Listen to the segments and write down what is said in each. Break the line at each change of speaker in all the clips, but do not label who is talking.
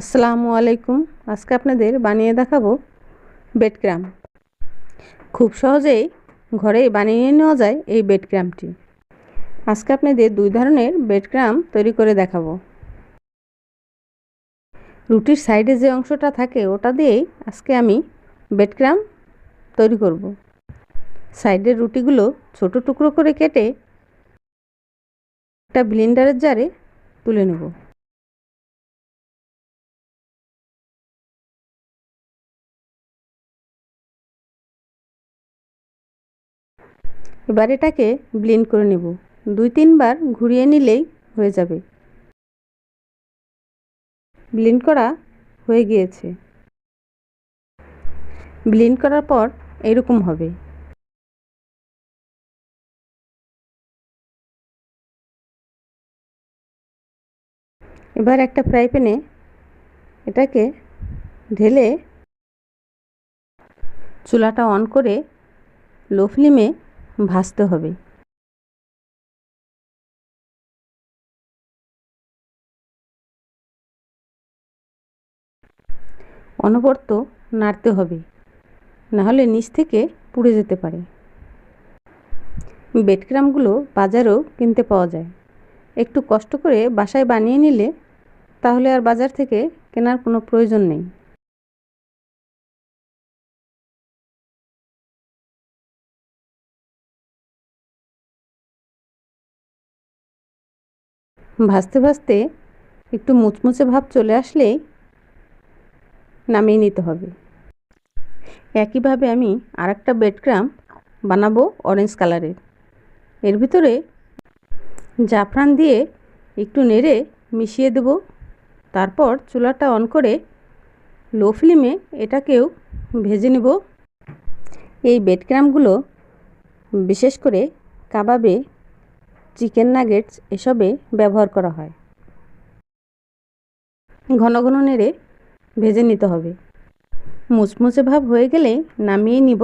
আসসালামু আলাইকুম। আজকে আপনাদের বানিয়ে দেখাবো বেডক্রাম। খুব সহজেই ঘরেই বানিয়ে নেওয়া যায় এই বেডক্রামটি। আজকে আপনাদের দুই ধরনের বেডক্রাম তৈরি করে দেখাবো। রুটির সাইডে যে অংশটা থাকে ওটা দিয়েই আজকে আমি বেডক্রাম তৈরি করব। সাইডের রুটিগুলো ছোট টুকরো করে কেটে একটা ব্লিন্ডারের জারে তুলে নেব। এবার এটাকে ব্লেন্ড করে নেব। দুই, তিনবার ঘুরিয়ে নিলেই হয়ে যাবে। ব্লেন্ড করা হয়ে গিয়েছে। ব্লেন্ড করার পর এরকম হবে। এবার একটা ফ্রাই প্যানে এটাকে ঢেলে চুলাটা অন করে লো ফ্লেমে ভাজতে হবে। অনবর্ত নাড়তে হবে, নাহলে নিচ থেকে পুড়ে যেতে পারে। বেডক্রামগুলো বাজারেও কিনতে পাওয়া যায়। একটু কষ্ট করে বাসায় বানিয়ে নিলে তাহলে আর বাজার থেকে কেনার কোনো প্রয়োজন নেই। ভাজতে ভাজতে একটু মুচমুচে ভাব চলে আসলেই নামিয়ে নিতে হবে। একইভাবে আমি আরেকটা বেড ক্রাম বানাবো অরেঞ্জ কালারের এর। ভিতরে জাফরান দিয়ে একটু নেড়ে মিশিয়ে দেব। তারপর চুলাটা অন করে লো ফ্লেমে এটাকেও ভেজে নেব। এই বেড ক্রামগুলো বিশেষ করে কাবাবে চিকেন নাগেটস এসবে ব্যবহার করা হয়। ঘন ঘন নেড়ে ভেজে নিতে হবে। মুচমুচে ভাব হয়ে গেলে নামিয়ে নিব।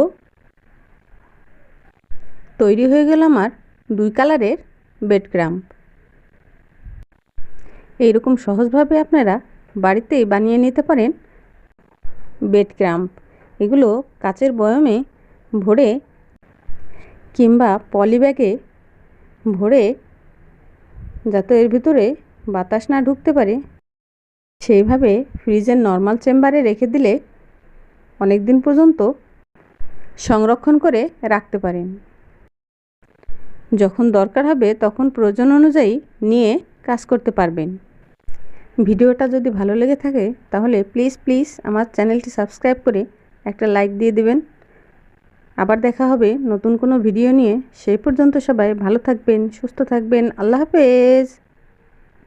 তৈরি হয়ে গেল আমার দুই কালারের বেড ক্রাম্প এইরকম সহজভাবে আপনারা বাড়িতেই বানিয়ে নিতে পারেন বেড ক্রাম্প এগুলো কাচের বয়মে ভরে কিংবা পলি ব্যাগে ভরে, যাতে এর ভিতরে বাতাস না ঢুকতে পারে। সেইভাবে ফ্রিজের নর্মাল চেম্বারে রেখে দিলে অনেক দিন পর্যন্ত সংরক্ষণ করে রাখতে পারেন। যখন দরকার হবে তখন প্রয়োজন অনুযায়ী নিয়ে কাজ করতে পারবেন। ভিডিওটা যদি ভালো লেগে থাকে তাহলে প্লিজ প্লিজ আমার চ্যানেলটি সাবস্ক্রাইব করে একটা লাইক দিয়ে দেবেন। আবার দেখা হবে নতুন কোনো ভিডিও নিয়ে। সেই পর্যন্ত সবাই ভালো থাকবেন, সুস্থ থাকবেন। আল্লাহ হাফেজ।